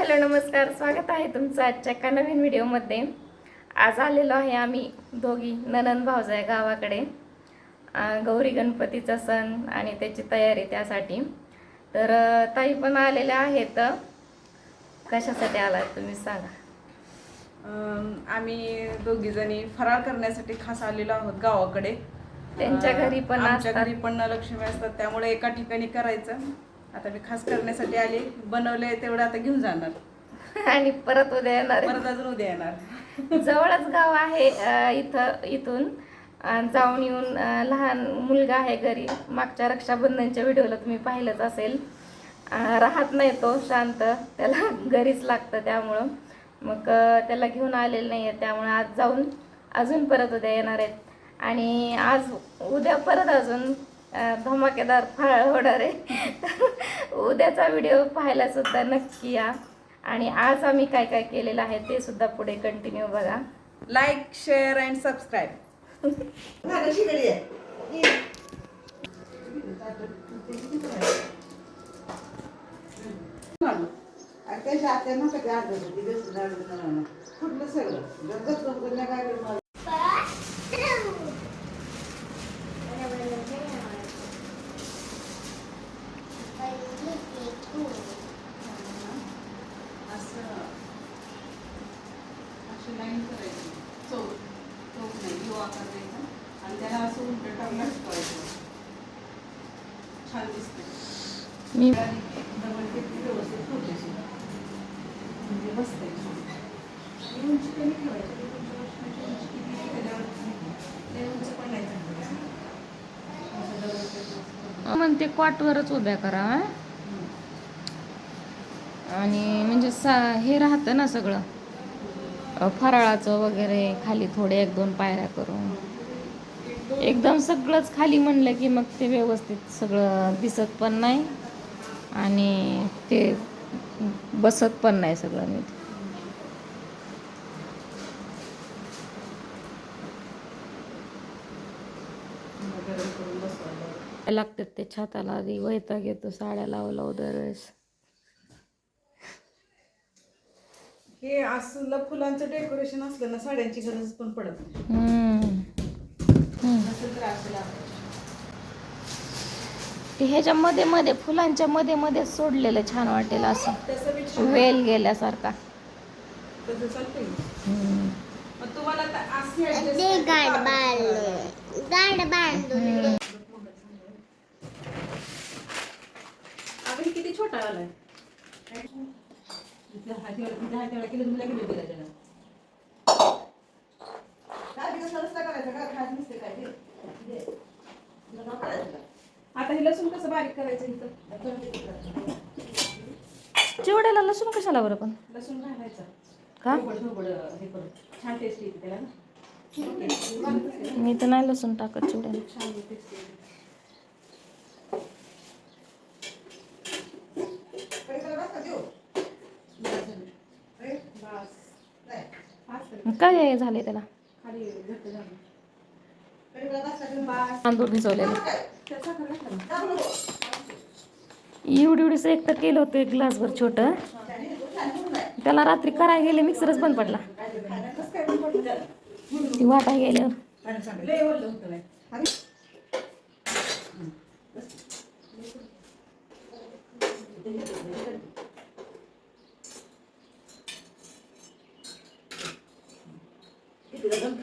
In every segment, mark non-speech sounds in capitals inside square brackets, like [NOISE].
Hello नमस्कार. स्वागत आहे तुमचं आजच्या एका नवीन व्हिडिओमध्ये. आज आलेलो आहे आम्ही दोघी ननंद भावजाय गावाकडे. गौरी गणपतीचा सण आणि त्याची तयारी त्यासाठी. तर ताई पण आलेल्या आहेत. कशासाठी आलात तुम्ही सांगा. आम्ही दोघी जणी फराळ करण्यासाठी खास आलेलो आहोत गावाकडे. त्यांच्या घरी पण आमच्या. घरी पण लक्ष्मी असतात त्यामुळे एका ठिकाणी करायचं. आता मी खास करण्यासाठी आले. बनवलंय तेवढं आता घेऊन जाणार. आणि परत उद्या येणार. परत अजून उद्या येणार. [LAUGHS] जवळच गाव आहे अ, इथं इथून. जाऊन येऊन अ, लहान मुलगा आहे घरी. मागच्या रक्षाबंधनच्या व्हिडिओला तुम्ही पाहिलंच असेल. अ, राहत नाही तो शांत. त्याला [LAUGHS] घरीच लागतं त्यामुळं. मग अ, त्याला घेऊन आलेलं नाही आहे त्यामुळे आज जाऊन अजून परत उद्या येणार आहेत. आणि आज उद्या परत अजून धमाकेदार फळ होणार. आहे उद्याचा व्हिडिओ पाहायला सुद्धा नक्की या. आणि आज आम्ही काय काय केलेलं आहे ते सुद्धा पुढे कंटिन्यू बघा. लाईक शेअर अँड सबस्क्राईब त्याच्या आत्यानं आढळलं सगळं? काय करणार असं अशी लाईन करायची चौक चौक नाही यू आकार द्यायचा आणि त्याला असं उलट टाकून करायचं छान दिसते मी डबल टेप व्यवस्थित होते सुद्धा म्हणजे बसते आणि उंची कमी ठेवायची ती तुमच्या वस्तूची उंची किती आहे त्याच्यावर ते उंच पण नाही झालं असं डबल ते म्हणते क्वाटवरच उभ्या करा आणि म्हणजे सा हे राहतं ना सगळं. फराळाचं वगैरे खाली थोडे एक दोन पायऱ्या करून. एकदम सगळंच खाली म्हणलं की मग ते व्यवस्थित सगळं दिसत पण नाही आणि ते बसत पण नाही सगळं नीट. लागतात ते छताला आधी वैताग येतो साड्या लावू लावू दरवेळेस हे असलं फुलांचं डेकोरेशन असलं ना साड्यांची गरज पण पडत नाही असं. ते ह्याच्या मध्ये मध्ये फुलांच्या मध्ये मध्ये सोडलेलं छान वाटेल असं तसं बी छान. वेल गेल्यासारखा तसं चालतंय हम्म. मग तुम्हाला आता अशी adjust ते करायची गाड का? बांधून गाड बांधून अगं हे किती छोटा आलाय काय बिकस नसतं करायचं का खायचं नसते काय ते? दे. तुला नाव करायचं का? आता हे लसूण कसं बारीक करायचं इथं. चिवड्याला लसूण कशाला बरं पण? लसूण घालायचा. का? हे छान टेस्ट येते त्याला. मी तर नाही लसूण टाकत चिवड्याला छान टेस्ट येते कढीपत्ता बस का देऊ? रे? बस नाही. फास्ट कर. मग काय झाले त्याला? तांदूळ भिजवलेला. एवढी एवढीच एक तर केलं होतं एक ग्लासभर छोट. त्याला रात्री करायला गेले मिक्सरच बंद पडला. ती वाटा गेलं खायला सांगितलं. लय ओलं होतं नाही अरे, किती रगम खाली घाल, घे खाली, त्याला घरी केलं घे. की नाही? बघ ना. खाली बघ, इथंच खाली, एवढं काय मोठं आहे, त्याच्यात करायचं, नंतर पुढचं काय आणून तयार आहे. मग ते करायचं.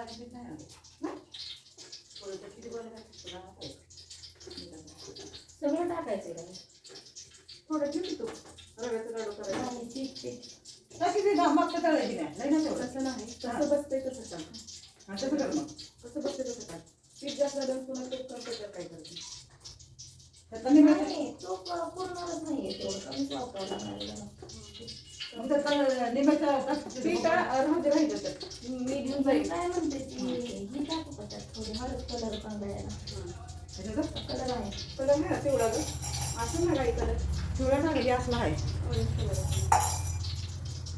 बारीक नाही. ना? थोडं किती आवडतं. सगळं टाकायचं का? थोडं ठेव की तू. रव्याचा लाडू करायचा. टाक किती? घाम मागचं तळायची नाही, नाही तेवढं. तसं नाही. कसं बसतंय तसं सांग हा, तसं कर मग. कसं बसतंय तसं सांग पीठ जास्त झालं पुन्हा ते करतो तर काय करते त्यातलं निघालं. नाही तो पुरणारच नाहीये तेवढं कमीच वापरावं लागणार आहे. मग त्याचं निम्याचं जास्त पीठ अं, राहू दे राहिलं तर मी घेऊन जाईल काय म्हणते ती ही टाकू का त्यात थोडी हळद कलर चांगला यायला त्याच्यात कलर आहे कलर आहे ना तेवढा ग असं ना काही कलर पिवळा टाकली असला आहे ऑरेंज कलर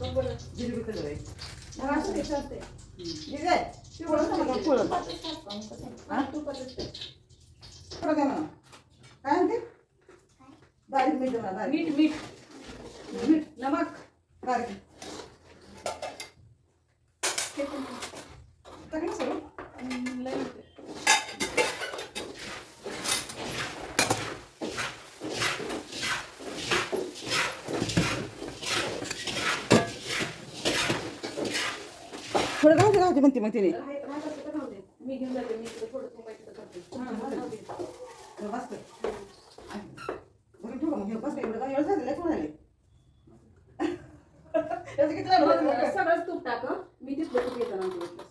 बघ बरं जिलेबी कलर आहे मग असं ते चालतंय ठीक आहे पिवळं टाका, पिवळं. तुपातच टाकू आम्ही कसं. हा? तुपातच ते. थोडं द्या म्हणा काय म्हणते बारीक मीठ मीठ मीठ मीठ नमक बारीक हे सगळं हम्म, लय होते. थोडं राहू दे राहू दे म्हणते मग तिने राह- राहत असलं तर राहू दे. मी घेऊन जाते मी इकडे थोडं तुपायचं तर करते. राहू दे. बरं, बस कर. बरं, ठेवू का मग? हे बस का एवढं काय एवढं झालं कोण आले याचं किती लागलं होतं मग? सगळंच तूप टाक. मी तिथलं तूप येतं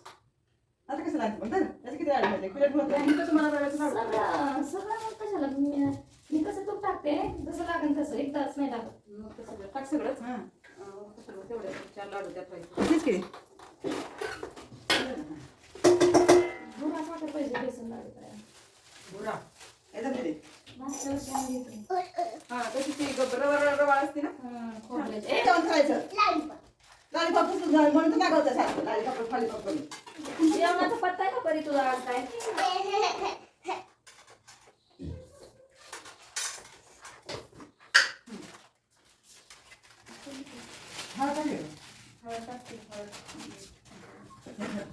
आता कसं लागतं पण. याचं किती लागलं होतं? प्लेट भरतं. इथं तुम्हाला रव्याचं लाडू सगळं मग कशाला मी मी कसं तूप टाकते जसं लागेल तसं एकदाच नाही लागत मग सगळं टाक सगळंच हां. सगळं तेवढे चार लाडू त्यात व्हायचे बेसन लाडू करायला बुरा. हा तशी ती ग- रवा असते ना हं, करायचं. लॉलीपॉप म्हणून तर मागवतं सारखं. Lollipop, lollipop. जेवणाचा पत्ता आहे का परी तुझा आज काय [LAUGHS] हा, काय केलं? हळद टाकते, हळद.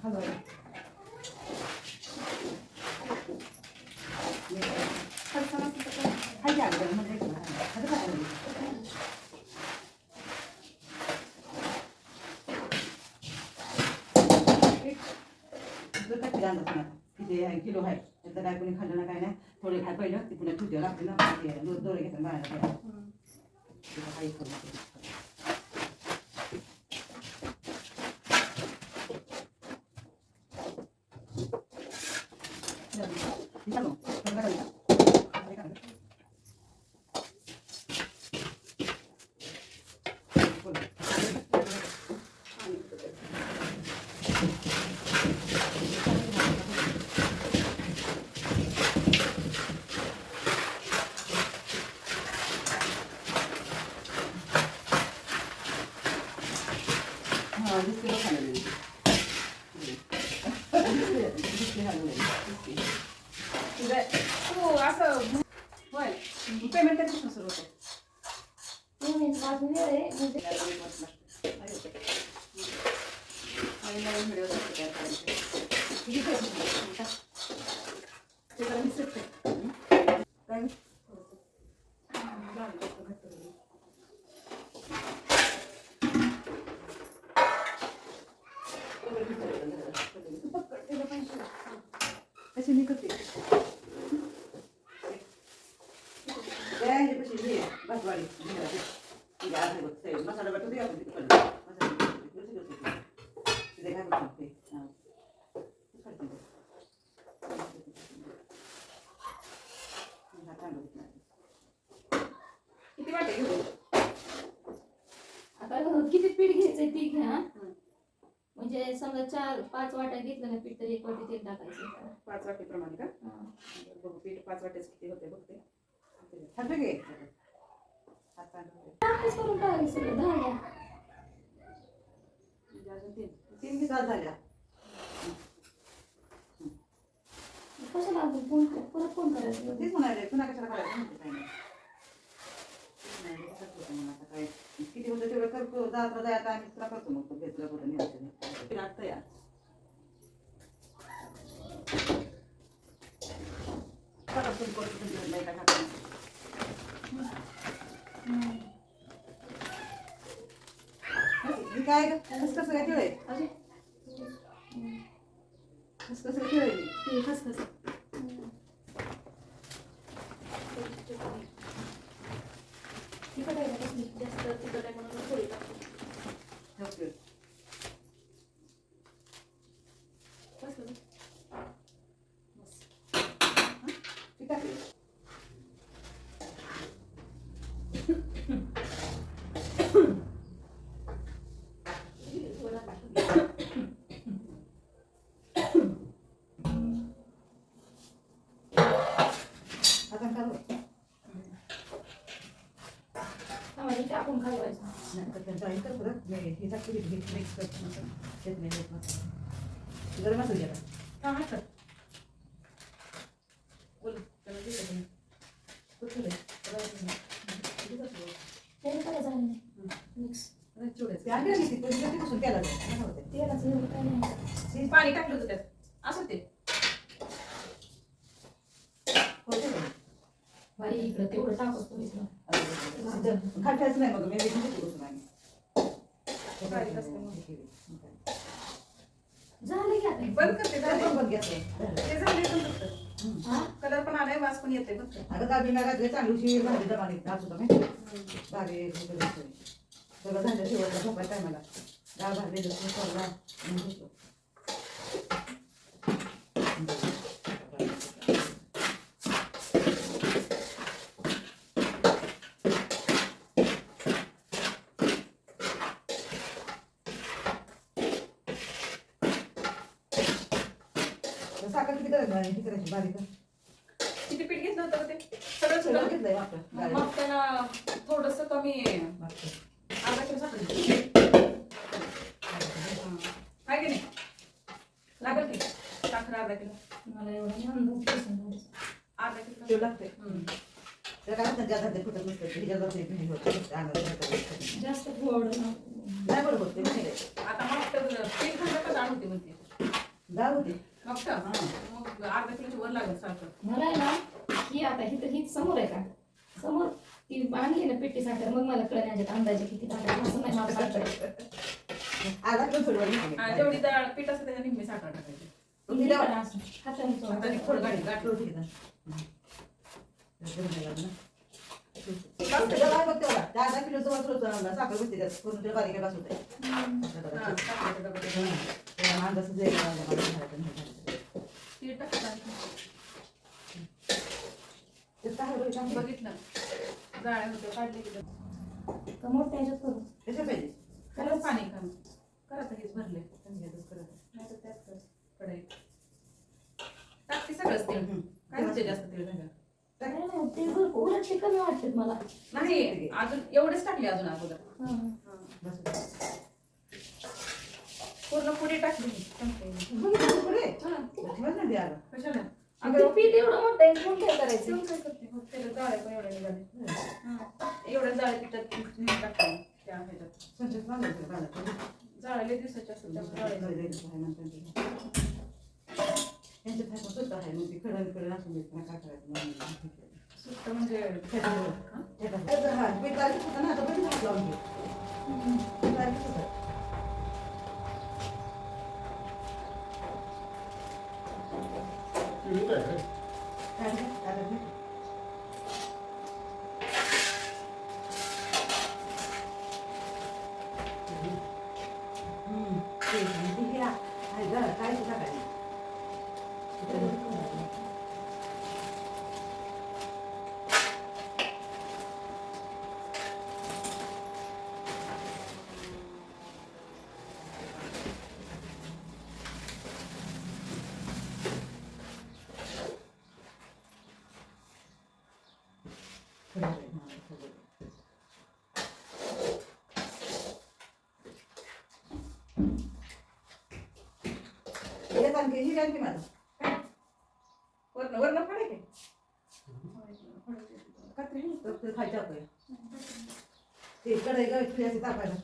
हलवा. फरसाण असतं तर काय? हाय की अगोदर, म्हणजे एक मिनिट. आता काय करायचं? दूध टाकते अंदाज पुन्हा. किती आहे? किलो आहे त्याचं काय कोणी खाल्लं ना काय नाही थोडे खाय पहिलं ती पुन्हा ठेवते लागते ना ते दूध दोरे घेतात बाळाला काय तिथं काही करू नको. ठीक आहे मग. बंद करायचं. हे करायचं. बोला. हा, वीस किलो खाल्लेली. वीस किलो खाल्लेली. तुझं- तू असं होय पेमेंट कधीपासून सुरू होतं पेमेंट अजून वेळ आहे म्हणजे आणि नवीन व्हिडिओ तयार करायचे किती पैसे घेतले? ते जरा मिसळते. काय? लावलं होतं घट्ट करून. तू पकड, त्याला पाहिजे. कशी मी करते त्या ह्याच्यापाशी हे आहे, भातवाडी जिल्ह्यात. तिथे आज आहे बघ, ते मसाला वाटून दे आपण तिथे करू. मसाला वाटून दे, व्यवस्थित करते. तिथे काय करतो ते, हा. ते काढते ते. हा, तांदूळ घेतला. किती वाटे घेऊ आता किती पीठ ती घ्या म्हणजे समजा चार पाच वाट्या घेतलं ना पीठ तर एक वाटी तेल टाकायचं पाच वाटेप्रमाणे का? हा. बघू पीठ पाच वाटेच किती होते बघते करून टाकायचं सगळं दहा घ्या. म्हणजे अजून तीन. तीन दिवसात झाल्या. कशाला अजून फोन परत फोन करायचं? तेच म्हणाले पुन्हा कशाला करायचं? म्हणते काय नाही. नाही, होतं मग आता काय. किती होतं तेवढं करतो जात आम्ही तुला करतो मग घेतला कुठं न्यायचं लागतं या बघा, तुम्ही करतो, तुम्ही करत नाही का टाकून. हे काय ग? खसखस काय केलंय? अजून खसखस काय केलंय? ती खसखस तिखट आहे का कसली? जास्त तिखट आहे म्हणून थोडी टाकते. ठेवते. खसखस. ठीक आहे. करून नाही, तर परत हे टाकते मिक्स घेत नाही घेत मसाला गरम कर बोल त्याला दे का कुठलं नाही मिक्स ते पाणी टाकलं होतं त्यात असं ते होते बाई इकडं तेवढं टाकत इकडं. ठेवायचं नाही मग मी झालं की आता बंद करते काय? झाले घेते. ते झाले फक्त हा कलर पण आलाय वास पण येते बघ अगं दाबी ना रात्री चांगली भाजी जमानी आज होता माहिती हे सगळं झालं शेवटला झोपाय टायमाला डाळ भाजली लसूण किती करायची किती करायची बारीक किती पीठ घेतलं होतं ते सगळं सगळं सगळं घेतलंय वापरं. मग मग त्याला थोडस कमी. अर्धा किलो साखर की नाही लागल की साखर अर्धा किलो मला एवढं पसंत. अर्धा किलो. हम्म. काय फुटत नसतं, ते होत. आणायला. जास्त गोड ना- नाही बरोबर ते माहिती आहे. आता मग तर पीठ घाललं का डाळ होते म्हणते डाळ होती. मग का मग अर्धा किलोची वर लागेल साखर मला ही आता ही तर ही समोर आहे का समोर ती आणली ना पेटी साखर मग मला कळण्याचे अंदाजे किती टाकायचं असं नाही माप साखर जेवढी डाळ पीठ असतं त्याच्या निम्मी साखर टाकायची हाताने. हाताने थोडं गाठी गाठलो? हं. अर्धा किलोचं वासरू होतं, साखर बसते त्यात, पूर्ण ते बारीक आहे, बस होतंय. साखरेचा डबा. त्याला अंदाजच आहे, मला घालायचं नाही घालायचं. पीठ टाकलं ते काय बरं, काय बघ. बघितलं. जाळ्या होत्या काढले की का मोठ्या ह्याच्यात करू. त्याच्यात पाहिजे. पाणी कमी करा तर हेच भरले करत. नाही तर त्यात कर. कढई. टाकते सगळंच तेल. काय जास्त तेल झालं नाही, नाही, ते भरपूर उलट कमी वाटते मला. नाही अजून एवढेच टाकले अजून अगोदर. हा, हा. पूर्ण पुढे टाकली. पुढे? हा. कशाला? ते पीठ एवढं मोठं आहे मग काय करायचं काय करते मग त्याला जाळे पण एवढ्या निघाले हा. एवढ्या जाळे पिठात नीट टाकते त्या ह्याच्यात संचेत बांधायचं, बांधायचं. जाळले दिवसाचे असतात त्यामुळे जाळे जाळे पण स्वतः आहे, मग ते खडं खडं असून देत नाही, काय करायचं मी आहे. सुट्ट म्हणजे हा? त्याचं हा, पीठ बारीक होतं ना, आता बरीच हात लावून घे. पीठ बारीक होतं. काय ते? काय ते? हम्म. ते, ते हे आहे गं, काय ते टाकायचं? खरं आहे, हा, खरं ही आणखी वरण वरण फाडे की कत्री तर ते ते कढई तापायला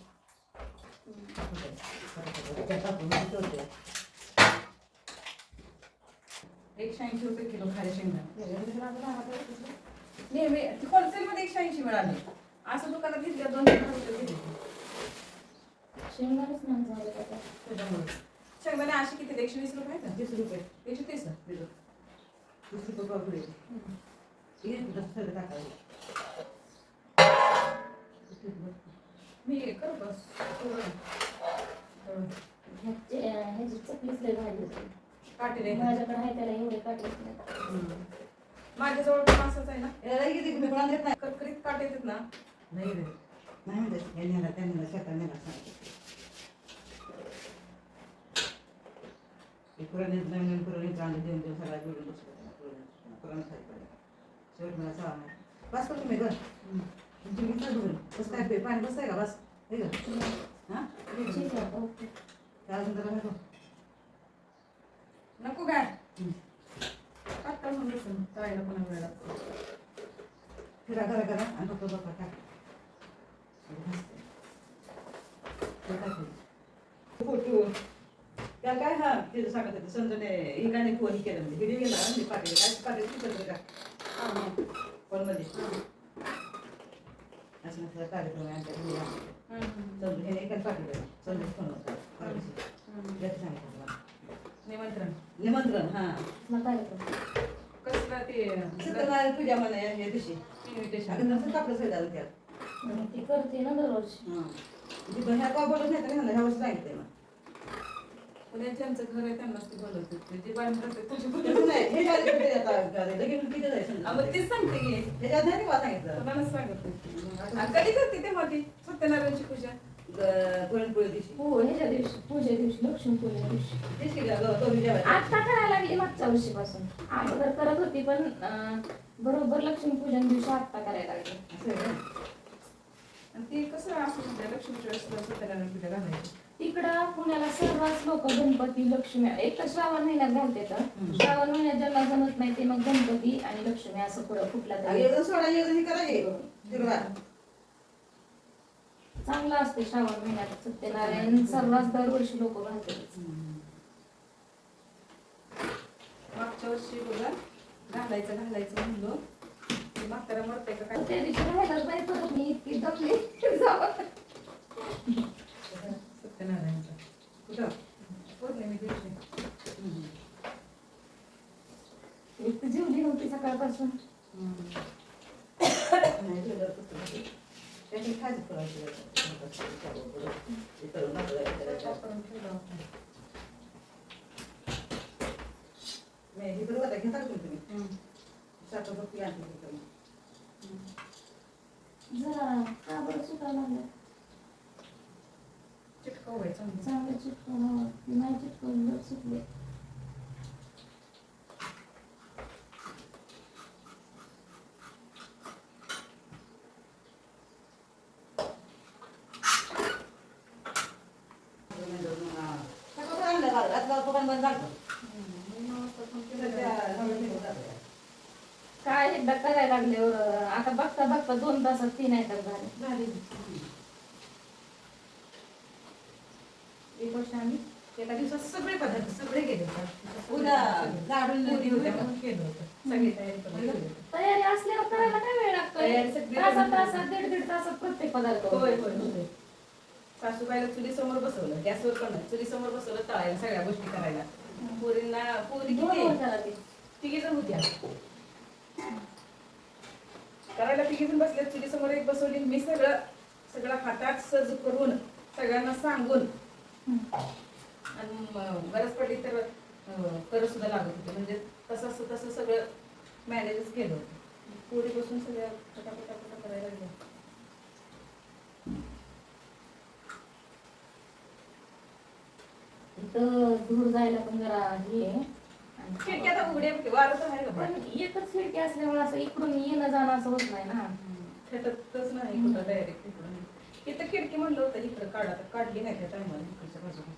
एकशे ऐंशी रुपये किलो खारे शेंगदाणे ना? नेहमी होलसेलमध्ये एकशे ऐंशी मिळाले असं दुकानात घेतल्या दोन हजार रुपये घेतले शेंगदाणेच नाही झाले आता त्याच्यामुळे. शेंगदाणे असे किती? एकशे वीस रुपये आहेत तीस रुपये. एकशे तीस? देतो. तीस रुपये पाव पुढे. हे. मी करू बस ह्याचे चकलीच लय भारी होती. काटे माझ्याकडे आहे त्याला एवढे नाही माझ्याजवळ पण असंच आहे ना याला किती तुम्ही कोणाला देत नाही? करकरीत काटे येतात ना नाही रे. नाही म्हणते. हे नेला, त्या नेला, शेतात नेला, सांगते. हे पुराणीत नवीन पुराणीत आणले, देऊन देऊन सगळ्या जोडून बसलो. पुराण- पुराण. शेवट मला नाही. पास करतो मी गं. जिंकत नाही बघून कसं काय पाणी बसतंय का बस हे का हा अजून जरा नको काय पातळ म्हणून बसून तळायला पुन्हा वेळ लागतो. फिरा करा करा आणि फक्त बघा टाक. त्या काय हा तिथं सांगत होते संजूने एकाने फोन केला म्हणजे व्हिडिओ गेला मी पाटील काय पाटील ती करतो का? फोनमध्ये. असं म्हटलं कार्यक्रम आहे आमच्या. संजू हे एकाने पाठवलं संजू फोन होता. सांगितलं. निमंत्रण. निमंत्रण हा. मग काय करतो? कसलं ते सत्यनारायण पूजा म्हणा या दिवशी. इन्व्हिटेशन अगं नसं टाकलं सगळं त्यात. आणि ती करते ना दरवर्षी. हा. ती पण ह्या काय बोलत नाही तर ह्या वर्षी सांगितलंय घर आहे त्यांनाच ते बोलवते. ते जे बांधून करतात त्याची तसं बोलवते. नाही हे काय कुठे आता लगेच किती जायचं हा, मग तेच सांगते की. ह्याच्यात नाही का सांगितलं. कोणालाच सांगत नाही. आणि कधी करते तेव्हा ती सत्यनारायणची पूजा? पुरणपोळी दिवशी हो ह्याच्या दिवशी पूजे दिवशी का ग-. आता करायला लागली मागच्या वर्षीपासून. अगोदर करत होती पण अं, बरोबर लक्ष्मी पूजन दिवशी आता करायला लागली. असं आहे का? आणि ती कसं असं म्हणते लक्ष्मीच्या वेळेस सत्यनारायण पूजा घालायची. तिकडं पुण्याला सर्वच लोक गणपती लक्ष्मी एक तर श्रावण महिन्यात घालते तर. हम्म. श्रावण महिन्यात ज्यांना जमत नाही ते मग गणपती आणि लक्ष्मी असं पुढं कुठला तरी. एकदम सोडा एकदम हे तिकडं चांगलं असते श्रावण महिन्यात सत्यनारायण सर्वच दरवर्षी लोक घालतात मागच्या वर्षी बघा घालायचं घालायचं म्हणलो. म्हातारा मरते का काय? त्या दिवशी राहायलाच नाही तर मी इतकी दमली जावं. सत्यनारायणचा. कुठं? पौर्णिमे दिवशी हम्म. एक तर जेवली नव्हती सकाळपासून. [COUGHS] नाही ठेवलं तसं नाही. त्याची खायचं करायचं. ते करून टाकलं. स्वयंपाक करून ठेवला होता. नाही, हे बरोबर आहे. घेता का तुम्ही हम्म. साखर बघ आणली तिकडून. जरा का बरं सुकायला लागलं चिटकव व्हायचं म्हणजे. चांगलं चिटकवून नाही चिटकवून जर सुटले सगळं आणलं घाल. आता दुकान बंद झालं. हम्म. मग आता पण केलं सध्या त्या- सगळं निघून जातं. काय एकदा करायला लागल्यावर आता बघता बघता दोन तासात तीन आयटम झाले. झाली. एक वर्ष आम्ही एका दिवसात सगळे पदार्थ सगळे उद्या पुरी होत्या होत्या. म्हणून केलं होतं. सगळी तयारी करून ठेवली होती. तयारी असल्यावर करायला काय वेळ सगळी तासात तासात दीड दीड तासात प्रत्येक पदार्थ होय होय होय. सासूबाईला चुली समोर बसवलं गॅसवर पण नाही. चुली समोर बसवलं तळायला सगळ्या गोष्टी करायला. पोरींना पोरी दोन किती? वर्षाला ते. तिघी जण होत्या करायला तिघी जण बसले चुली समोर एक बसवली. मी सगळं सगळं हातात सज करून सगळ्यांना सांगून आणि गरज पडली तर अं, करत सुद्धा लागत होते. म्हणजे तसं असं तसं सगळं मॅनेजच केलं होतं. पोरी बसून सगळ्या पटा करायला लागल्या इथं दूर जायला पण जरा हे आहे. आणि- खिडकी आता उघड्या होती वारं तर आहे पण? एकच खिडकी असल्यामुळे असं इकडून येणं जाणं असं होत नाही ना खेटतच नाही कुठं डायरेक्ट इकडून इथं खिडकी म्हणलं होतं इकडं काढा तर काढली नाही त्या टायमाला इकडच्या बाजूला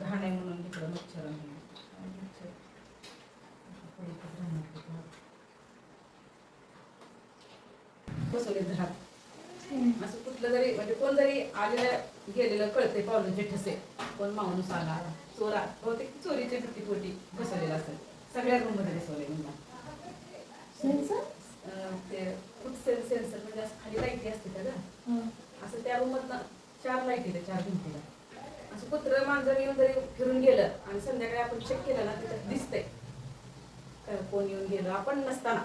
घाण आहे म्हणून इकडं मच्छर. बसवले झाड असं कुठलं जरी म्हणजे कोण जरी आलेलं गेलेलं कळते पावलं ठसे कोण माणूस आला चोरा बहुतेक चोरीच्या भीती पोटी बसवलेलं असेल सगळ्या रूममध्ये बसवले सेन्सर? ते फूड सेन्सर म्हणजे असं खाली लाईटी असते हं. असं त्या रूममधनं चार लाईटी त्या चार भिंतीला. असं कुत्र मांजर येऊन जरी फिरून गेलं आणि संध्याकाळी आपण चेक केलं ना तिथं दिसतंय. काय कोण येऊन गेलं आपण नसताना.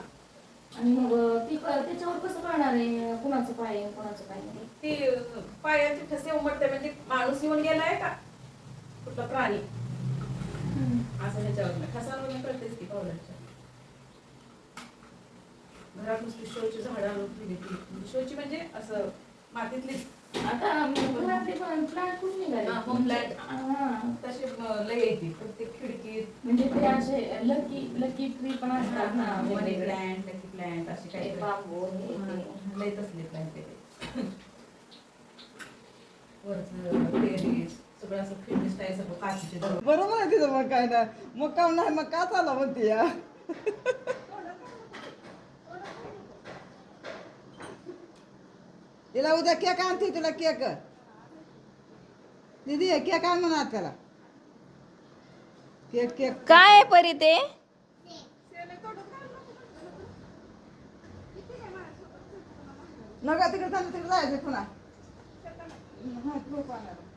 आणि मग ती क- त्याच्यावर कसं कळणार आहे? कुणाचं पाय कुणाचं पाय ती पायाचे ठसे उमटते म्हणजे माणूस येऊन गेलाय का? कुठला प्राणी? असं ह्याच्यावर ठसांवर कळतेच की पावलाच्या? घरात नुसती शोची झाडं आणून ठेवली ती म्हणजे शोची म्हणजे असं मातीतली. आता घरातले पण प्लांट कुठे निघाले? हा, home plant. हा. तसे लय येते. प्रत्येक खिडकीत. म्हणजे ते असे लकी लकी ट्री पण असतात ना मनी. प्लांट लकी प्लॅन्ट असे काही बांबू. लय तसले प्लॅन्ट ते. [LAUGHS] वरचं टेरेस सगळं असं सगळं बरोबर आहे तिथं मग काय ना. मग काम नाही मग का चालला म्हणते या तिला उद्या केक आणते तुला केक. दीदी केक आण म्हणा त्याला केक केक. काय आहे परी ते? नका तिकडे चाललं तिकडे जायचं पुन्हा. हा.